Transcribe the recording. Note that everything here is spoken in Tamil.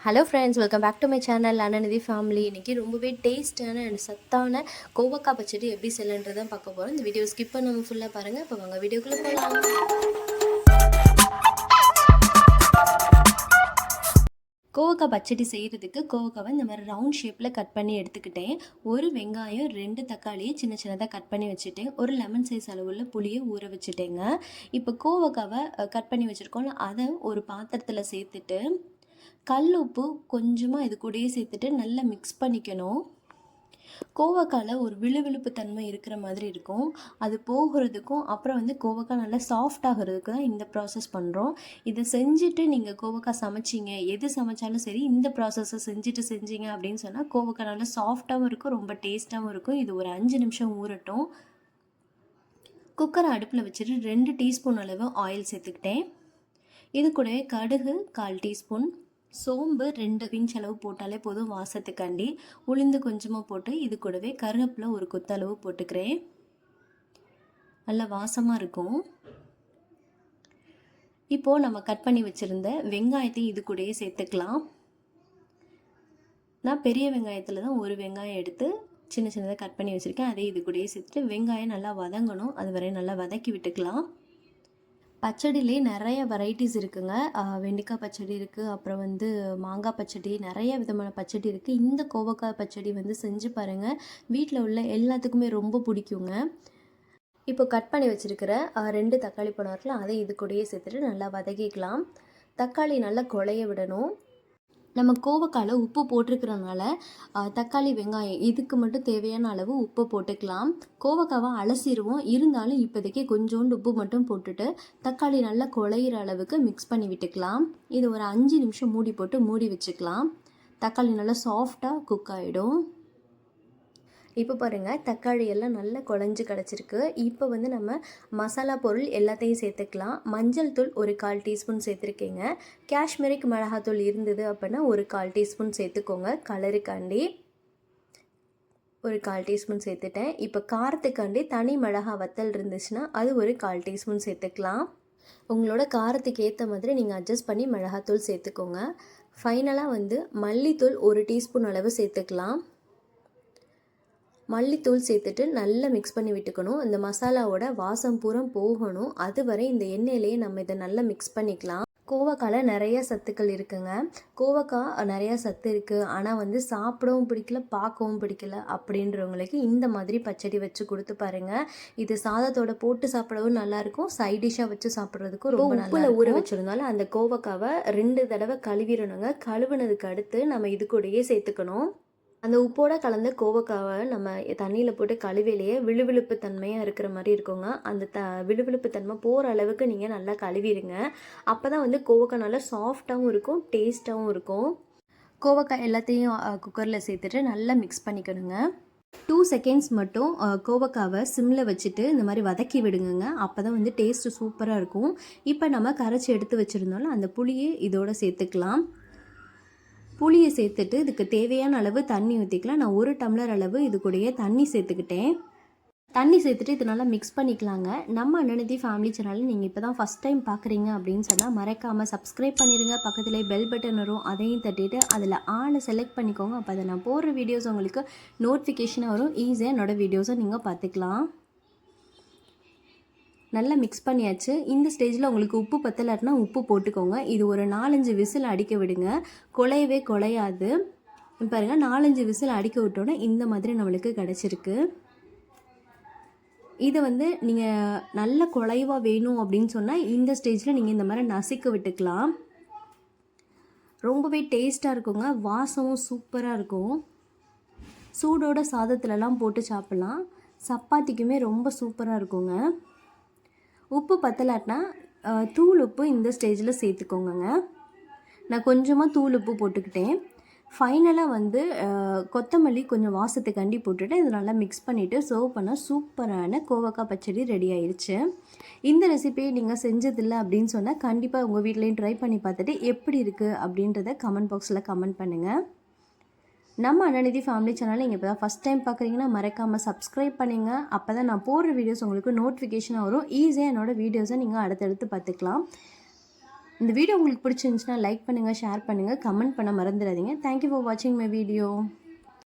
Hello friends welcome back to my channel Ananidhi family இன்றைக்கி ரொம்பவே டேஸ்டான அண்ட் சத்தான கோவக்காய் பச்சடி எப்படி செய்யலன்றதை பார்க்க போகிறோம் இந்த வீடியோ ஸ்கிப் பண்ணாமல் ஃபுல்லாக பாருங்கள் இப்போ வாங்க வீடியோக்குள்ளே போகலாம் கோவக்காய் பச்சடி செய்கிறதுக்கு கோவக்காவை இந்த மாதிரி ரவுண்ட் ஷேப்பில் கட் பண்ணி எடுத்துக்கிட்டேன். ஒரு வெங்காயம் ரெண்டு தக்காளியை சின்ன சின்னதாக கட் பண்ணி வச்சுட்டேன். ஒரு லெமன் சைஸ் அளவுள்ள புளியை ஊற வச்சுட்டேங்க. இப்போ கோவக்காவை கட் பண்ணி வச்சுருக்கோம்ல அதை ஒரு பாத்திரத்தில் சேர்த்துட்டு கல் உப்பு கொஞ்சமாக இது கூடயே சேர்த்துட்டு நல்லா மிக்ஸ் பண்ணிக்கணும். கோவக்காயில் ஒரு விழுவிழுப்பு தன்மை இருக்கிற மாதிரி இருக்கும். அது போகிறதுக்கும் அப்புறம் வந்து கோவக்காய் நல்லா சாஃப்ட் ஆகிறதுக்கு தான் இந்த ப்ராசஸ் பண்ணுறோம் இதை செஞ்சுட்டு நீங்கள் கோவக்காய் சமைச்சிங்க எது சமைச்சாலும் சரி இந்த ப்ராசஸை செஞ்சுட்டு செஞ்சீங்க அப்படின்னு சொன்னால் கோவக்காய் நல்லா சாஃப்டாகவும் இருக்கும் ரொம்ப டேஸ்ட்டாகவும் இருக்கும். இது ஒரு அஞ்சு நிமிஷம் ஊறட்டும். குக்கரை அடுப்பில் வச்சுட்டு ரெண்டு டீஸ்பூன் அளவு ஆயில் சேர்த்துக்கிட்டேன். இது கூடவே கடுகு கால் டீஸ்பூன் சோம்பு ரெண்டு பிஞ்ச் அளவு போட்டாலே போதும் வாசத்துக்காண்டி. உளுந்து கொஞ்சமாக போட்டு இது கூடவே கருவேப்பிலை ஒரு கொத்தளவு போட்டுக்கிறேன். நல்ல வாசமாக இருக்கும். இப்போது நம்ம கட் பண்ணி வச்சுருந்த வெங்காயத்தையும் இது கூடயே சேர்த்துக்கலாம். நான் பெரிய வெங்காயத்தில் தான் ஒரு வெங்காயம் எடுத்து சின்ன சின்னதாக கட் பண்ணி வச்சுருக்கேன். அதே இது கூடயே சேர்த்துட்டு வெங்காயம் நல்லா வதங்கணும். அது வரை நல்லா வதக்கி விட்டுக்கலாம். பச்சடிலே நிறைய வெரைட்டிஸ் இருக்குங்க. வெண்டைக்காய் பச்சடி இருக்குது அப்புறம் வந்து மாங்காய் பச்சடி நிறைய விதமான பச்சடி இருக்குது இந்த கோவக்காய் பச்சடி வந்து செஞ்சு பாருங்கள் வீட்டில் உள்ள எல்லாத்துக்குமே ரொம்ப பிடிக்குங்க. இப்போ கட் பண்ணி வச்சுருக்கிற ரெண்டு தக்காளி பழம் இருக்கலாம் அதை இது கூடயே சேர்த்துட்டு நல்லா வதக்கிக்கலாம். தக்காளி நல்லா குழைய விடணும். நம்ம கோவக்காயில் உப்பு போட்டிருக்கிறனால தக்காளி வெங்காயம் இதுக்கு மட்டும் தேவையான அளவு உப்பு போட்டுக்கலாம். கோவக்காவை அலசிடுவோம் இருந்தாலும் இப்போதைக்கு கொஞ்சோண்டு உப்பு மட்டும் போட்டுட்டு தக்காளி நல்லா குழையிற அளவுக்கு மிக்ஸ் பண்ணி விட்டுக்கலாம். இது ஒரு அஞ்சு நிமிஷம் மூடி போட்டு மூடி வச்சுக்கலாம். தக்காளி நல்லா சாஃப்டாக குக் ஆகிடும் இப்போ பாருங்கள் தக்காளி எல்லாம் நல்லா குழஞ்சி கிடச்சிருக்கு. இப்போ வந்து நம்ம மசாலா பொருள் எல்லாத்தையும் சேர்த்துக்கலாம். மஞ்சள் தூள் ஒரு கால் டீஸ்பூன் சேர்த்துருக்கீங்க. காஷ்மீரிக் மிளகாத்தூள் இருந்தது அப்படின்னா ஒரு கால் டீஸ்பூன் சேர்த்துக்கோங்க. கலருக்காண்டி ஒரு கால் டீஸ்பூன் சேர்த்துட்டேன். இப்போ காரத்துக்காண்டி தனி மிளகா வத்தல் இருந்துச்சுன்னா அது ஒரு கால் டீஸ்பூன் சேர்த்துக்கலாம். உங்களோட காரத்துக்கு ஏற்ற மாதிரி நீங்கள் அட்ஜஸ்ட் பண்ணி மிளகாத்தூள் சேர்த்துக்கோங்க. ஃபைனலாக வந்து மல்லித்தூள் ஒரு டீஸ்பூன் அளவு சேர்த்துக்கலாம். மல்லித்தூள் சேர்த்துட்டு நல்லா மிக்ஸ் பண்ணி விட்டுக்கணும். இந்த மசாலாவோட வாசம் பூரம் போகணும். அது வரை இந்த எண்ணெயிலேயே நம்ம இதை நல்லா மிக்ஸ் பண்ணிக்கலாம். கோவக்காயில் நிறைய சத்துக்கள் இருக்குங்க. கோவக்காய் நிறையா சத்து இருக்குது ஆனால் வந்து சாப்பிடவும் பிடிக்கல பார்க்கவும் பிடிக்கல அப்படின்றவங்களுக்கு இந்த மாதிரி பச்சடி வச்சு கொடுத்து பாருங்கள் இது சாதத்தோட போட்டு சாப்பிடவும் நல்லாயிருக்கும் சைட் டிஷ்ஷாக வச்சு சாப்பிட்றதுக்கும் ரொம்ப உப்புல ஊற வச்சுருந்தாலும் அந்த கோவக்காவை ரெண்டு தடவை கழுவிடணுங்க. கழுவினதுக்கு அடுத்து நம்ம இது கூடயே சேர்த்துக்கணும். அந்த உப்போட கலந்த கோவக்காவை நம்ம தண்ணியில் போட்டு கழுவிலேயே விழுவிழுப்பு தன்மையாக இருக்கிற மாதிரி இருக்குங்க. அந்த த விழுவிழுப்பு தன்மை போகிற அளவுக்கு நீங்கள் நல்லா கழுவிடுங்க. அப்போ தான் வந்து கோவக்காய் நல்லா சாஃப்டாகவும் இருக்கும் டேஸ்ட்டாகவும் இருக்கும். கோவக்காய் எல்லாத்தையும் குக்கரில் சேர்த்துட்டு நல்லா மிக்ஸ் பண்ணிக்கணுங்க. டூ செகண்ட்ஸ் மட்டும் கோவக்காவை சிம்மில் வச்சுட்டு இந்த மாதிரி வதக்கி விடுங்க அப்போ தான் வந்து டேஸ்ட்டு சூப்பராக இருக்கும். இப்போ நம்ம கரைச்சி எடுத்து வச்சுருந்தோம்ல அந்த புளியை இதோடு சேர்த்துக்கலாம். புளியை சேர்த்துட்டு இதுக்கு தேவையான அளவு தண்ணி ஊற்றிக்கலாம் நான் ஒரு டம்ளர் அளவு இது கூடயே தண்ணி சேர்த்துக்கிட்டேன். தண்ணி சேர்த்துட்டு இது நல்லா மிக்ஸ் பண்ணிக்கலாங்க. நம்ம அண்ணனதி ஃபேமிலி சேனலில் நீங்கள் இப்போ தான் ஃபஸ்ட் டைம் பார்க்குறீங்க அப்படின்னு சொன்னால் மறக்காமல் சப்ஸ்கிரைப் பண்ணிடுங்க பக்கத்தில் பெல் பட்டன் வரும். அதையும் தட்டிட்டு அதில் ஆளை செலக்ட் பண்ணிக்கோங்க. அப்போ அதை நான் போடுற வீடியோஸ் உங்களுக்கு நோட்டிஃபிகேஷனாக வரும். ஈஸியாக என்னோடய வீடியோஸை நீங்கள் பார்த்துக்கலாம். நல்லா மிக்ஸ் பண்ணியாச்சு. இந்த ஸ்டேஜில் உங்களுக்கு உப்பு பத்தலைன்னா உப்பு போட்டுக்கோங்க. இது ஒரு நாலஞ்சு விசில் அடிக்க விடுங்க. குலையவே குலையாது. பாருங்கள் நாலஞ்சு விசில் அடிக்க விட்டோன்னே இந்த மாதிரி நம்மளுக்கு கிடச்சிருக்கு. இதை வந்து நீங்கள் நல்ல குலைவாக வேணும் அப்படின்னு சொன்னால் இந்த ஸ்டேஜில் நீங்கள் இந்த மாதிரி நசுக்க விட்டுக்கலாம். ரொம்பவே டேஸ்ட்டாக இருக்குங்க. வாசமும் சூப்பராக இருக்கும். சூடோட சாதத்துலலாம் போட்டு சாப்பிட்லாம். சப்பாத்திக்குமே ரொம்ப சூப்பராக இருக்குங்க. உப்பு பத்தலாட்டினா தூள் உப்பு இந்த ஸ்டேஜில் சேர்த்துக்கோங்க நான் கொஞ்சமாக தூள் உப்பு போட்டுக்கிட்டேன். ஃபைனலாக வந்து கொத்தமல்லி கொஞ்சம் வாசத்துக்காண்டி போட்டுட்டு இது நல்லா மிக்ஸ் பண்ணிவிட்டு சர்வ் பண்ணால் சூப்பரான கோவக்காய் பச்சடி ரெடி ஆயிடுச்சு இந்த ரெசிபியை நீங்கள் செஞ்சதில்லை அப்படின்னு சொன்னால் கண்டிப்பாக உங்கள் வீட்லேயும் ட்ரை பண்ணி பார்த்துட்டு எப்படி இருக்குது அப்படின்றத கமெண்ட் பாக்ஸில் கமெண்ட் பண்ணுங்கள் நம்ம அனநிதி ஃபேமிலி சேனலில் நீங்கள் இப்போ தான் ஃபஸ்ட் டைம் பார்க்குறீங்கன்னா மறக்காமல் சப்ஸ்கிரைப் பண்ணுங்க. அப்போ தான் நான் போடுற வீடியோஸ் உங்களுக்கு நோட்டிஃபிகேஷனாக வரும். ஈஸியாக என்னோடய வீடியோஸை நீங்கள் அடுத்தடுத்து பார்த்துக்கலாம். இந்த வீடியோ உங்களுக்கு பிடிச்சிருந்துச்சுன்னா லைக் பண்ணுங்கள் ஷேர் பண்ணுங்கள் கமெண்ட் பண்ண மறந்துடாதீங்க. தேங்க்யூ ஃபார் வாட்சிங் மை வீடியோ